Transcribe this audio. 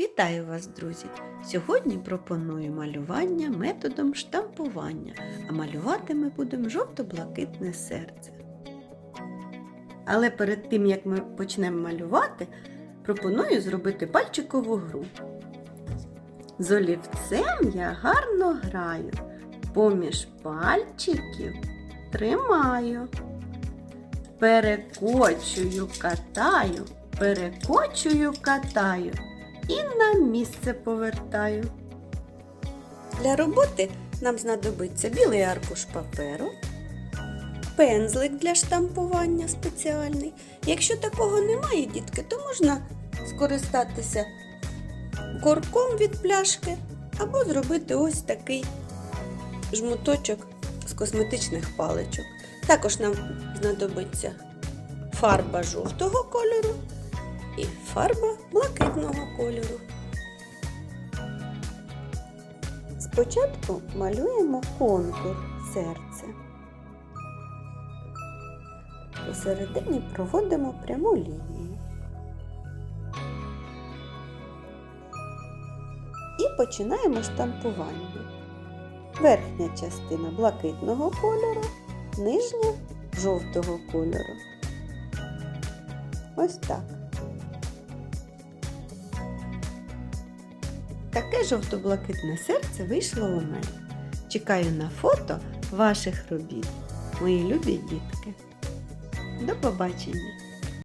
Вітаю вас, друзі! Сьогодні пропоную малювання методом штампування, а малювати ми будемо жовто-блакитне серце. Але перед тим, як ми почнемо малювати, пропоную зробити пальчикову гру. З олівцем я гарно граю, поміж пальчиків тримаю. Перекочую, катаю, перекочую, катаю і на місце повертаю. Для роботи нам знадобиться білий аркуш паперу, пензлик для штампування спеціальний. Якщо такого немає, дітки, то можна скористатися корком від пляшки або зробити ось такий жмуточок з косметичних паличок. Також нам знадобиться фарба жовтого кольору і фарба блакитного кольору. Спочатку малюємо контур серця. Посередині проводимо пряму лінію. І починаємо штампування. Верхня частина блакитного кольору, нижня жовтого кольору. Ось так. Таке жовто-блакитне серце вийшло у мене. Чекаю на фото ваших робіт, мої любі дітки. До побачення!